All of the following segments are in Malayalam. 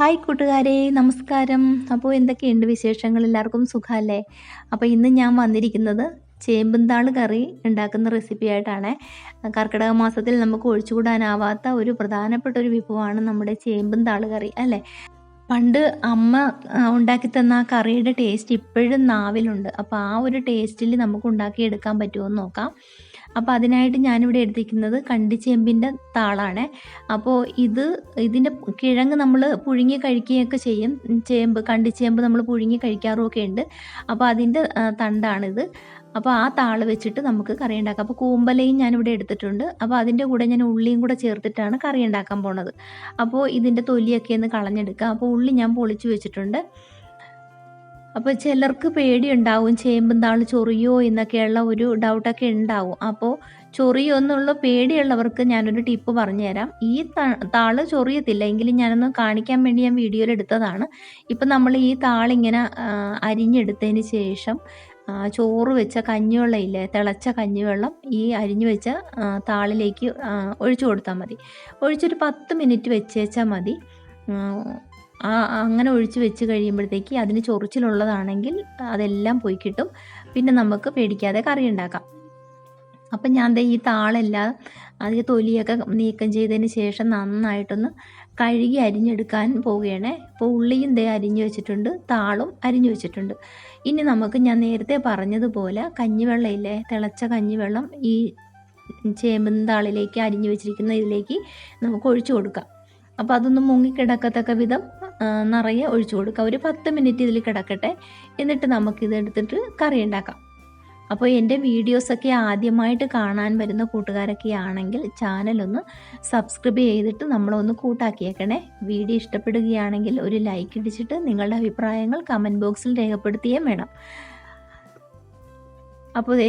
ഹായ് കൂട്ടുകാരെ നമസ്കാരം. അപ്പോൾ എന്തൊക്കെയുണ്ട് വിശേഷങ്ങൾ? എല്ലാവർക്കും സുഖമല്ലേ? അപ്പോൾ ഇന്ന് ഞാൻ വന്നിരിക്കുന്നത് ചേമ്പന്താൾ കറി ഉണ്ടാക്കുന്ന റെസിപ്പി ആയിട്ടാണ് കർക്കിടക മാസത്തിൽ നമുക്ക് ഒഴിച്ചുകൂടാനാവാത്ത ഒരു പ്രധാനപ്പെട്ട ഒരു വിഭവമാണ് നമ്മുടെ ചേമ്പന്താൾ കറി അല്ലേ? പണ്ട് അമ്മ ഉണ്ടാക്കി തന്ന ആ കറിയുടെ ടേസ്റ്റ് ഇപ്പോഴും നാവിലുണ്ട്. അപ്പോൾ ആ ഒരു ടേസ്റ്റിൽ നമുക്ക് ഉണ്ടാക്കിയെടുക്കാൻ പറ്റുമോ എന്ന് നോക്കാം. അപ്പോൾ അതിനായിട്ട് ഞാനിവിടെ എടുത്തിരിക്കുന്നത് കണ്ടിച്ചേമ്പിന്റെ താളാണ്. അപ്പോൾ ഇത് ഇതിന്റെ കിഴങ്ങ് നമ്മൾ പുഴുങ്ങി കഴിക്കുകയൊക്കെ ചെയ്യും. ചേമ്പ് കണ്ടിച്ചേമ്പ് നമ്മൾ പുഴുങ്ങി കഴിക്കാറുമൊക്കെ ഉണ്ട്. അപ്പോൾ അതിന്റെ തണ്ടാണിത്. അപ്പോൾ ആ താൾ വെച്ചിട്ട് നമുക്ക് കറി ഉണ്ടാക്കാം. അപ്പോൾ കൂമ്പലയും ഞാനിവിടെ എടുത്തിട്ടുണ്ട്. അപ്പോൾ അതിന്റെ കൂടെ ഞാൻ ഉള്ളിയും കൂടെ ചേർത്തിട്ടാണ് കറി ഉണ്ടാക്കാൻ പോണത്. അപ്പോൾ ഇതിന്റെ തൊലിയൊക്കെ ഒന്ന് കളഞ്ഞെടുക്കാം. അപ്പോൾ ഉള്ളി ഞാൻ പൊളിച്ചു വെച്ചിട്ടുണ്ട്. അപ്പോൾ ചിലർക്ക് പേടിയുണ്ടാവും ചേമ്പും താൾ ചൊറിയോ എന്നൊക്കെയുള്ള ഒരു ഡൗട്ടൊക്കെ ഉണ്ടാവും. അപ്പോൾ ചൊറിയോ എന്നുള്ള പേടിയുള്ളവർക്ക് ഞാനൊരു ടിപ്പ് പറഞ്ഞുതരാം. ഈ താൾ ചൊറിയത്തില്ല എങ്കിലും ഞാനൊന്ന് കാണിക്കാൻ വേണ്ടി ഞാൻ വീഡിയോയിൽ എടുത്തതാണ്. ഇപ്പം നമ്മൾ ഈ താളിങ്ങനെ അരിഞ്ഞെടുത്തതിന് ശേഷം ചോറ് വെച്ച കഞ്ഞിവെള്ളം ഇല്ലേ തിളച്ച കഞ്ഞിവെള്ളം ഈ അരിഞ്ഞു വെച്ച താളിലേക്ക് ഒഴിച്ചു കൊടുത്താൽ മതി. ഒഴിച്ചൊരു പത്ത് മിനിറ്റ് വെച്ചേച്ചാൽ മതി. ആ, അങ്ങനെ ഒഴിച്ച് വെച്ച് കഴിയുമ്പോഴത്തേക്ക് അതിന് ചൊറിച്ചിലുള്ളതാണെങ്കിൽ അതെല്ലാം പോയി കിട്ടും. പിന്നെ നമുക്ക് പേടിക്കാതെ കറി ഉണ്ടാക്കാം. അപ്പം ഞാൻ ഈ താളെല്ലാം അതിന്റെ തൊലിയൊക്കെ നീക്കം ചെയ്തതിന് ശേഷം നന്നായിട്ടൊന്ന് കഴുകി അരിഞ്ഞെടുക്കാൻ പോവുകയാണേ. അപ്പോൾ ഉള്ളിയും ദേ അരിഞ്ഞു വെച്ചിട്ടുണ്ട് താളും അരിഞ്ഞു വെച്ചിട്ടുണ്ട്. ഇനി നമുക്ക് ഞാൻ നേരത്തെ പറഞ്ഞതുപോലെ കഞ്ഞിവെള്ളം ഇല്ലേ തിളച്ച കഞ്ഞിവെള്ളം ഈ ചേമ്പൻ താളിലേക്ക് അരിഞ്ഞു വെച്ചിരിക്കുന്ന ഇതിലേക്ക് നമുക്ക് ഒഴിച്ചു കൊടുക്കാം. അപ്പോൾ അതൊന്ന് മുങ്ങിക്കിടക്കത്തക്ക വിധം നിറയെ ഒഴിച്ചു കൊടുക്കുക ഒരു പത്ത് മിനിറ്റ് ഇതിൽ കിടക്കട്ടെ. എന്നിട്ട് നമുക്കിത് എടുത്തിട്ട് കറി ഉണ്ടാക്കാം. അപ്പോൾ എന്റെ വീഡിയോസൊക്കെ ആദ്യമായിട്ട് കാണാൻ വരുന്ന കൂട്ടുകാരൊക്കെ ആണെങ്കിൽ ചാനലൊന്ന് സബ്സ്ക്രൈബ് ചെയ്തിട്ട് നമ്മളൊന്ന് കൂട്ടാക്കിയേക്കണേ. വീഡിയോ ഇഷ്ടപ്പെടുകയാണെങ്കിൽ ഒരു ലൈക്ക് ഇടിച്ചിട്ട് നിങ്ങളുടെ അഭിപ്രായങ്ങൾ കമന്റ് ബോക്സിൽ രേഖപ്പെടുത്തുകയും വേണം. അപ്പോൾ ദേ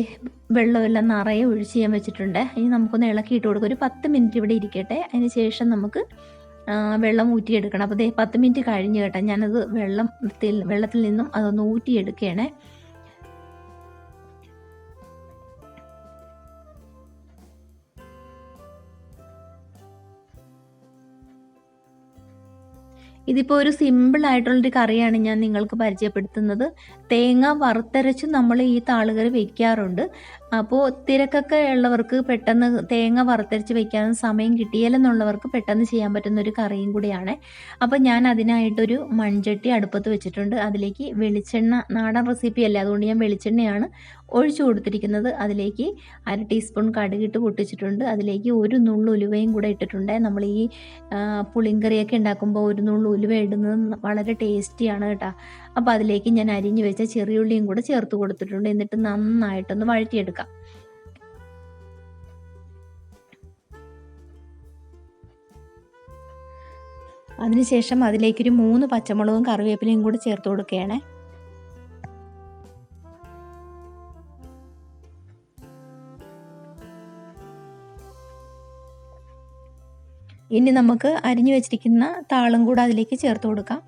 വെള്ളമെല്ലാം നിറയെ ഒഴിച്ച് ചെയ്യാൻ വെച്ചിട്ടുണ്ട്. ഇനി നമുക്കൊന്ന് ഇളക്കിയിട്ട് കൊടുക്കും. ഒരു പത്ത് മിനിറ്റ് ഇവിടെ ഇരിക്കട്ടെ. അതിന് ശേഷം നമുക്ക് വെള്ളം ഊറ്റിയെടുക്കണം. അപ്പോൾ ദേ പത്ത് മിനിറ്റ് കഴിഞ്ഞ് കേട്ടോ ഞാനത് വെള്ളം വെള്ളത്തിൽ നിന്നും അതൊന്ന് ഊറ്റിയെടുക്കുകയാണേ ഇതിപ്പോൾ ഒരു സിമ്പിൾ ആയിട്ടുള്ളൊരു കറിയാണ് ഞാൻ നിങ്ങൾക്ക് പരിചയപ്പെടുത്തുന്നത്. തേങ്ങ വറുത്തരച്ച് നമ്മൾ ഈ താളുകറി വെക്കാറുണ്ട്. അപ്പോൾ തിരക്കൊക്കെ ഉള്ളവർക്ക് പെട്ടെന്ന് തേങ്ങ വറുത്തരച്ച് വെക്കാനും സമയം കിട്ടിയാലെന്നുള്ളവർക്ക് പെട്ടെന്ന് ചെയ്യാൻ പറ്റുന്ന ഒരു കറിയും കൂടിയാണ്. അപ്പോൾ ഞാൻ അതിനായിട്ടൊരു മൺചട്ടി അടുപ്പത്ത് വെച്ചിട്ടുണ്ട്. അതിലേക്ക് വെളിച്ചെണ്ണ നാടൻ റെസിപ്പി അല്ലേ? അതുകൊണ്ട് ഞാൻ വെളിച്ചെണ്ണയാണ് ഒഴിച്ചു കൊടുത്തിരിക്കുന്നത്. അതിലേക്ക് അര ടീസ്പൂൺ കടുകിട്ട് പൊട്ടിച്ചിട്ടുണ്ട്. അതിലേക്ക് ഒരു നുള്ളു ഉലുവയും കൂടെ ഇട്ടിട്ടുണ്ട്. നമ്മൾ ഈ പുളിങ്കറിയൊക്കെ ഉണ്ടാക്കുമ്പോൾ ഒരു നുള്ളു ഉലുവ ഇടുന്നത് വളരെ ടേസ്റ്റിയാണ് കേട്ടോ. അപ്പോൾ അതിലേക്ക് ഞാൻ അരിഞ്ഞു വെച്ച ചെറിയുള്ളിയും കൂടെ ചേർത്ത് കൊടുത്തിട്ടുണ്ട്. എന്നിട്ട് നന്നായിട്ടൊന്ന് വഴറ്റിയെടുക്കാം. അതിനുശേഷം അതിലേക്കൊരു മൂന്ന് പച്ചമുളകും കറിവേപ്പിലയും കൂടി ചേർത്ത് കൊടുക്കുകയാണ്. ഇനി നമുക്ക് അരിഞ്ഞു വെച്ചിരിക്കുന്ന താളും കൂടെ അതിലേക്ക് ചേർത്ത് കൊടുക്കാം.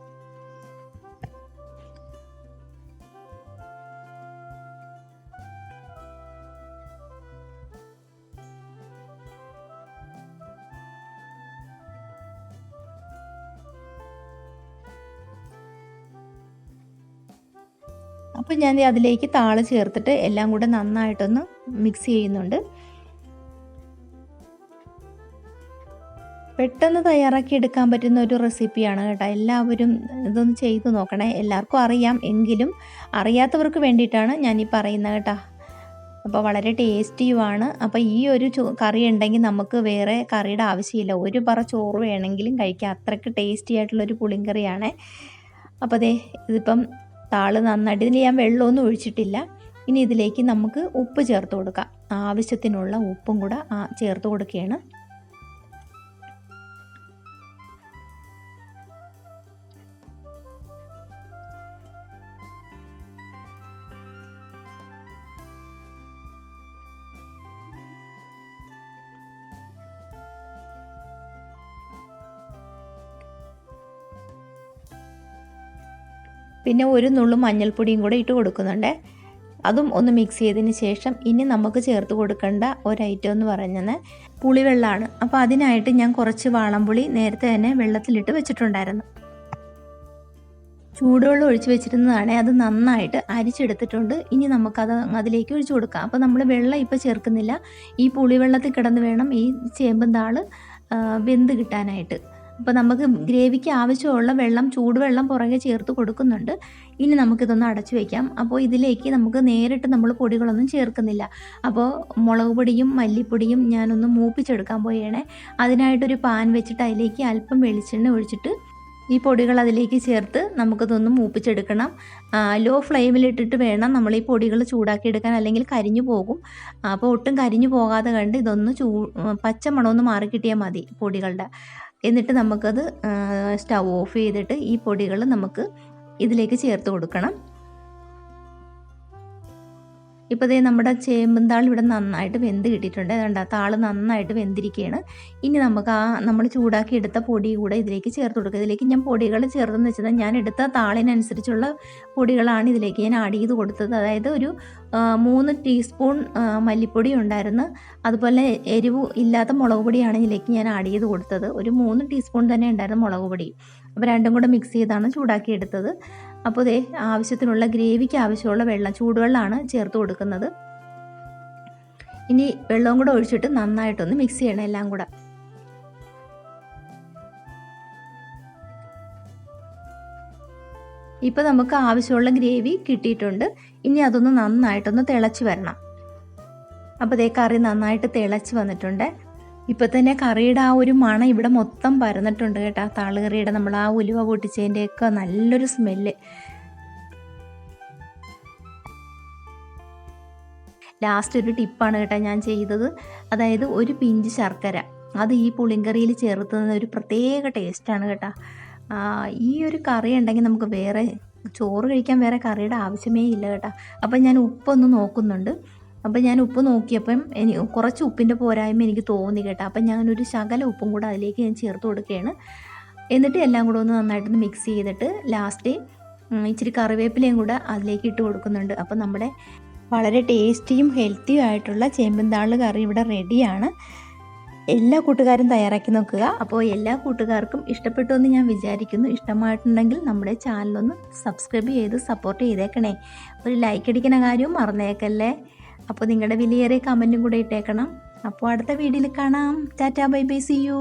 അപ്പോൾ ഞാൻ അതിലേക്ക് താൾ ചേർത്തിട്ട് എല്ലാം കൂടെ നന്നായിട്ടൊന്ന് മിക്സ് ചെയ്യുന്നുണ്ട്. പെട്ടെന്ന് തയ്യാറാക്കി എടുക്കാൻ പറ്റുന്ന ഒരു റെസിപ്പിയാണ് കേട്ടോ. എല്ലാവരും ഇതൊന്ന് ചെയ്തു നോക്കണേ. എല്ലാവർക്കും അറിയാം. എങ്കിലും അറിയാത്തവർക്ക് വേണ്ടിയിട്ടാണ് ഞാൻ ഈ പറയുന്നത് കേട്ടോ. അപ്പോൾ വളരെ ടേസ്റ്റിയുമാണ് അപ്പോൾ ഈ ഒരു കറി ഉണ്ടെങ്കിൽ നമുക്ക് വേറെ കറിയുടെ ആവശ്യമില്ല. ഒരു പറ ചോറ് വേണമെങ്കിലും കഴിക്കാം. അത്രയ്ക്ക് ടേസ്റ്റി ആയിട്ടുള്ളൊരു പുളിങ്കറിയാണ്. അപ്പോൾ അതെ ഇതിപ്പം താൾ നന്നായിട്ട്. ഇതിൽ ഞാൻ വെള്ളമൊന്നും ഒഴിച്ചിട്ടില്ല. ഇനി ഇതിലേക്ക് നമുക്ക് ഉപ്പ് ചേർത്ത് കൊടുക്കാം. ആവശ്യത്തിനുള്ള ഉപ്പും കൂടെ ചേർത്ത് കൊടുക്കുകയാണ്. പിന്നെ ഒരു നുള്ളു മഞ്ഞൾപ്പൊടിയും കൂടെ ഇട്ട് കൊടുക്കുന്നുണ്ട്. അതും ഒന്ന് മിക്സ് ചെയ്തതിന് ശേഷം ഇനി നമുക്ക് ചേർത്ത് കൊടുക്കേണ്ട ഒരു ഐറ്റം എന്ന് പറഞ്ഞത് പുളിവെള്ളമാണ്. അപ്പോൾ അതിനായിട്ട് ഞാൻ കുറച്ച് വാളംപുളി നേരത്തെ തന്നെ വെള്ളത്തിലിട്ട് വെച്ചിട്ടുണ്ടായിരുന്നു. ചൂടുവെള്ളം ഒഴിച്ച് വെച്ചിരുന്നതാണ്. അത് നന്നായിട്ട് അരിച്ചെടുത്തിട്ടുണ്ട്. ഇനി നമുക്കത് അതിലേക്ക് ഒഴിച്ചു കൊടുക്കാം. അപ്പോൾ നമ്മൾ വെള്ളം ഇപ്പോൾ ചേർക്കുന്നില്ല. ഈ പുളിവെള്ളത്തിൽ കിടന്ന് വേണം ഈ ചേമ്പും താൾ വെന്ത് കിട്ടാനായിട്ട്. അപ്പോൾ നമുക്ക് ഗ്രേവിക്ക് ആവശ്യമുള്ള വെള്ളം ചൂടുവെള്ളം പുറകെ ചേർത്ത് കൊടുക്കുന്നുണ്ട്. ഇനി നമുക്കിതൊന്ന് അടച്ചു വയ്ക്കാം അപ്പോൾ ഇതിലേക്ക് നമുക്ക് നേരിട്ട് നമ്മൾ പൊടികളൊന്നും ചേർക്കുന്നില്ല. അപ്പോൾ മുളക് പൊടിയും മല്ലിപ്പൊടിയും ഞാനൊന്ന് മൂപ്പിച്ചെടുക്കാൻ പോയേണേ അതിനായിട്ടൊരു പാൻ വെച്ചിട്ട് അതിലേക്ക് അല്പം വെളിച്ചെണ്ണ ഒഴിച്ചിട്ട് ഈ പൊടികൾ അതിലേക്ക് ചേർത്ത് നമുക്കിതൊന്ന് മൂപ്പിച്ചെടുക്കണം. ലോ ഫ്ലെയിമിലിട്ടിട്ട് വേണം നമ്മൾ ഈ പൊടികൾ ചൂടാക്കി എടുക്കാൻ അല്ലെങ്കിൽ കരിഞ്ഞു പോകും. അപ്പോൾ ഒട്ടും കരിഞ്ഞു പോകാതെ കണ്ട് ഇതൊന്ന് ചൂ പച്ച മണമൊന്ന് മാറി കിട്ടിയാൽ മതി പൊടികളുടെ. എന്നിട്ട് നമുക്കത് സ്റ്റൗ ഓഫ് ചെയ്തിട്ട് ഈ പൊടികൾ നമുക്ക് ഇതിലേക്ക് ചേർത്ത് കൊടുക്കണം. ഇപ്പോൾ ദേ നമ്മുടെ ചേമ്പന്താൾ ഇവിടെ നന്നായിട്ട് വെന്ത് കിട്ടിയിട്ടുണ്ട്. അതുകൊണ്ട് താൾ നന്നായിട്ട് വെന്തിരിക്കുകയാണ് ഇനി നമുക്ക് ആ നമ്മൾ ചൂടാക്കി എടുത്ത പൊടി കൂടെ ഇതിലേക്ക് ചേർത്ത് കൊടുക്കുക ഇതിലേക്ക് ഞാൻ പൊടികൾ ചേർത്തെന്ന് വെച്ചാൽ ഞാൻ എടുത്ത താളിനനുസരിച്ചുള്ള പൊടികളാണ് ഇതിലേക്ക് ഞാൻ ആഡ് ചെയ്ത് കൊടുത്തത്. അതായത് ഒരു മൂന്ന് ടീസ്പൂൺ മല്ലിപ്പൊടി ഉണ്ടായിരുന്നു. അതുപോലെ എരിവ് ഇല്ലാത്ത മുളക് പൊടിയാണ് ഇതിലേക്ക് ഞാൻ ആഡ് ചെയ്ത് കൊടുത്തത്. ഒരു മൂന്ന് ടീസ്പൂൺ തന്നെ ഉണ്ടായിരുന്നു മുളക് പൊടി. അപ്പോൾ രണ്ടും കൂടെ മിക്സ് ചെയ്താണ് ചൂടാക്കി എടുത്തത്. അപ്പോൾ ദേ ആവശ്യത്തിനുള്ള ഗ്രേവിക്ക് ആവശ്യമുള്ള വെള്ളം ചൂടുവെള്ളമാണ് ചേർത്ത് കൊടുക്കുന്നത്. ഇനി വെള്ളവും കൂടെ ഒഴിച്ചിട്ട് നന്നായിട്ടൊന്ന് മിക്സ് ചെയ്യണം എല്ലാം കൂടെ. ഇപ്പോൾ നമുക്ക് ആവശ്യമുള്ള ഗ്രേവി കിട്ടിയിട്ടുണ്ട്. ഇനി അതൊന്ന് നന്നായിട്ടൊന്ന് തിളച്ച് വരണം. അപ്പോൾ ദേ കറി നന്നായിട്ട് തിളച്ച് വന്നിട്ടുണ്ട്. ഇപ്പം തന്നെ കറിയുടെ ആ ഒരു മണം ഇവിടെ മൊത്തം പരന്നിട്ടുണ്ട് കേട്ടോ. താളുകറിയുടെ നമ്മൾ ആ ഉലുവ പൊട്ടിച്ചതിന്റെയൊക്കെ നല്ലൊരു സ്മെല്ല്. ലാസ്റ്റ് ഒരു ടിപ്പാണ് കേട്ടോ ഞാൻ ചെയ്തത്. അതായത് ഒരു പിഞ്ച് ശർക്കര. അത് ഈ പുളിങ്കറിയിൽ ചേർത്തുന്ന ഒരു പ്രത്യേക ടേസ്റ്റാണ് കേട്ടോ. ഈ ഒരു കറി ഉണ്ടെങ്കിൽ നമുക്ക് വേറെ ചോറ് കഴിക്കാൻ വേറെ കറിയുടെ ആവശ്യമേ ഇല്ല കേട്ടോ. അപ്പം ഞാൻ ഉപ്പൊന്ന് നോക്കുന്നുണ്ട്. അപ്പം ഞാൻ ഉപ്പ് നോക്കിയപ്പം എനിക്ക് കുറച്ച് ഉപ്പിന്റെ പോരായ്മ എനിക്ക് തോന്നി കേട്ടോ. അപ്പം ഞാനൊരു ശകല ഉപ്പും കൂടെ അതിലേക്ക് ഞാൻ ചേർത്ത് കൊടുക്കുകയാണ്. എന്നിട്ട് എല്ലാം കൂടെ ഒന്ന് നന്നായിട്ടൊന്ന് മിക്സ് ചെയ്തിട്ട് ലാസ്റ്റ് ഇച്ചിരി കറിവേപ്പിലയും കൂടെ അതിലേക്ക് ഇട്ട് കൊടുക്കുന്നുണ്ട്. അപ്പം നമ്മുടെ വളരെ ടേസ്റ്റിയും ഹെൽത്തിയും ആയിട്ടുള്ള ചേമ്പന്താൾ കറി ഇവിടെ റെഡിയാണ് എല്ലാ കൂട്ടുകാരും തയ്യാറാക്കി നോക്കുക. അപ്പോൾ എല്ലാ കൂട്ടുകാർക്കും ഇഷ്ടപ്പെട്ടു എന്ന് ഞാൻ വിചാരിക്കുന്നു. ഇഷ്ടമായിട്ടുണ്ടെങ്കിൽ നമ്മുടെ ചാനലൊന്ന് സബ്സ്ക്രൈബ് ചെയ്ത് സപ്പോർട്ട് ചെയ്തേക്കണേ. ഒരു ലൈക്ക് അടിക്കുന്ന കാര്യവും മറന്നേക്കല്ലേ? അപ്പോൾ നിങ്ങളുടെ വിലയേറിയ കമന്റും കൂടെ ഇട്ടേക്കണം. അപ്പോൾ അടുത്ത വീഡിയോയിൽ കാണാം. Tata bye bye see you